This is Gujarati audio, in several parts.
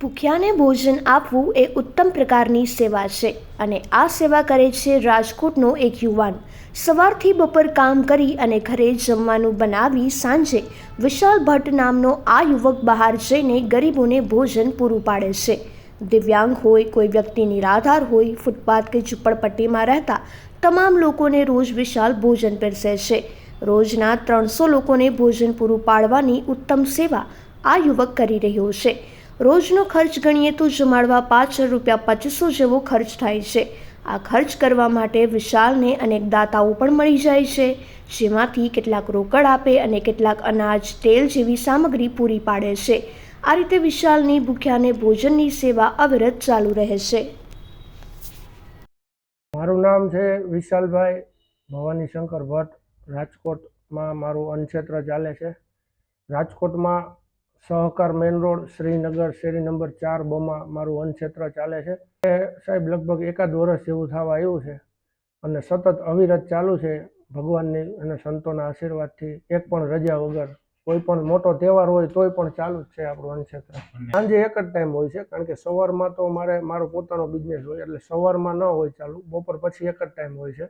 ભૂખ્યાને ભોજન આપવું એ ઉત્તમ પ્રકારની સેવા છે અને આ સેવા કરે છે રાજકોટનો એક યુવાન. સવારથી બપોર કામ કરી અને ઘરે જમવાનું બનાવી સાંજે વિશાલ ભટ્ટ નામનો આ યુવક બહાર જઈને ગરીબોને ભોજન પૂરું પાડે છે. દિવ્યાંગ હોય, કોઈ વ્યક્તિ નિરાધાર હોય, ફૂટપાથ કે ઝુંપડપટ્ટીમાં રહેતા તમામ લોકોને રોજ વિશાલ ભોજન પીરસે છે. રોજના ત્રણસો લોકોને ભોજન પૂરું પાડવાની ઉત્તમ સેવા આ યુવક કરી રહ્યો છે. રોજનો ખર્ચ ગણીએ તો જમાડવા પાછળ રૂપિયા પચીસો જેવો ખર્ચ થાય છે. આ ખર્ચ કરવા માટે વિશાલને અનેક દાતાઓ પણ મળી જાય છે, જેમાંથી કેટલાક રોકડ આપે અને કેટલાક અનાજ, તેલ જેવી સામગ્રી પૂરી પાડે છે. આ રીતે વિશાલની ભૂખ્યાને ભોજનની સેવા અવિરત ચાલુ રહે છે. મારું નામ છે વિશાલભાઈ ભવાની શંકર ભટ્ટ. રાજકોટમાં મારું અન્નક્ષેત્ર ચાલે છે. રાજકોટમાં સહકાર મેન રોડ શ્રીનગર શેરી નંબર ચાર બોમાં મારું વનક્ષેત્ર ચાલે છે. એ સાહેબ લગભગ એકાદ વર્ષ જેવું થવા આવ્યું છે અને સતત અવિરત ચાલુ છે ભગવાનની અને સંતોના આશીર્વાદથી. એક પણ રજા વગર કોઈ પણ મોટો તહેવાર હોય તોય પણ ચાલુ જ છે આપણું વનક્ષેત્ર. સાંજે એક જ ટાઈમ હોય છે કારણ કે સવારમાં તો મારે મારો પોતાનો બિઝનેસ હોય એટલે સવારમાં ન હોય ચાલુ બપોર પછી એક જ ટાઈમ હોય છે.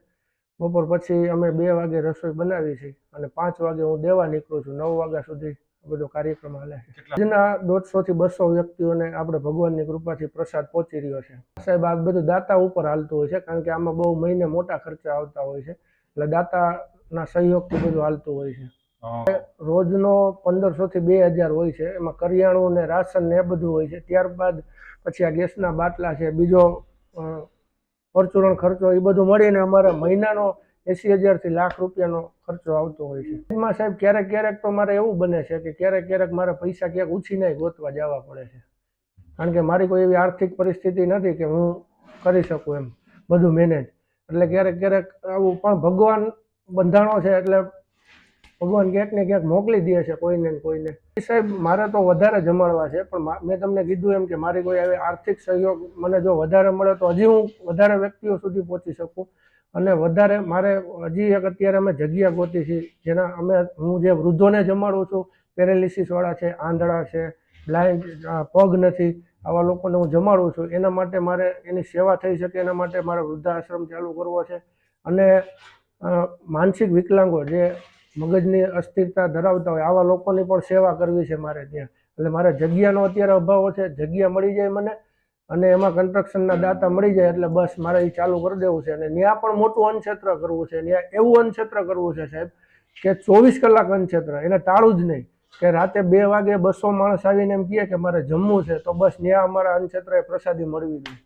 બપોર પછી અમે બે વાગે રસોઈ બનાવી છીએ અને પાંચ વાગે હું દેવા નીકળું છું નવ વાગ્યા સુધી બધો કાર્યક્રમ હાલે છે. આજના દોઢસોથી બસો વ્યક્તિઓને આપણે ભગવાનની કૃપાથી પ્રસાદ પહોંચી રહ્યો છે. સાહેબ આ બધું દાતા ઉપર હાલતું હોય છે કારણ કે આમાં બહુ મહિને મોટા ખર્ચા આવતા હોય છે. એટલે દાતાના સહયોગથી બધું હાલતું હોય છે. રોજનો પંદરસોથી બે હજાર હોય છે. એમાં કરિયાણું ને રાશન ને એ બધું હોય છે. ત્યારબાદ પછી આ ગેસના બાટલા છે બીજો પરચુરણ ખર્ચો એ બધું મળીને અમારે મહિનાનો એંસી હજારથી લાખ રૂપિયાનો ખર્ચો આવતો હોય છે. એમાં સાહેબ, ક્યારેક ક્યારેક તો મારે એવું બને છે કે ક્યારેક ક્યારેક મારે પૈસા ક્યાંક ઉછીને ગોતવા જવા પડે છે. કારણ કે મારી કોઈ એવી આર્થિક પરિસ્થિતિ નથી કે હું કરી શકું એમ બધું મેનેજ એટલે ક્યારેક ક્યારેક આવું પણ ભગવાન બંધાણો છે એટલે ભગવાન ક્યાંક ને ક્યાંક મોકલી દે છે કોઈને ને કોઈને. સાહેબ, મારે તો વધારે જમાડવા છે, પણ મેં તમને કીધું એમ કે મારી કોઈ આવી આર્થિક સહયોગ મને જો વધારે મળે તો હજી હું વધારે વ્યક્તિઓ સુધી પહોંચી શકું. અને વધારે મારે હજી એક અત્યારે અમે જગ્યા ગોતી છે, જેના અમે હું જે વૃદ્ધોને જમાડું છું પેરેલિસિસવાળા છે, આંધળા છે, બ્લાઇન્ડ પગ નથી, આવા લોકોને હું જમાડું છું. એના માટે મારે એની સેવા થઈ શકે, એના માટે મારે વૃદ્ધાશ્રમ ચાલુ કરવો છે. અને માનસિક વિકલાંગો જે મગજની અસ્થિરતા ધરાવતા હોય, આવા લોકોની પણ સેવા કરવી છે મારે ત્યાં. એટલે મારે જગ્યાનો અત્યારે અભાવ છે, જગ્યા મળી જાય મને અને એમાં કન્સ્ટ્રક્શનના દાતા મળી જાય એટલે બસ મારે એ ચાલુ કરી દેવું છે. અને ત્યાં પણ મોટું અન્નક્ષેત્ર કરવું છે. ત્યાં એવું અન્નક્ષેત્ર કરવું છે સાહેબ કે ચોવીસ કલાક અન્નક્ષેત્ર. એને ટાળું જ નહીં. કે રાતે બે વાગે બસો માણસ આવીને એમ કહે કે મારે જમવું છે, તો બસ ત્યાં અમારા અનક્ષેત્રએ પ્રસાદી મળવી જોઈએ.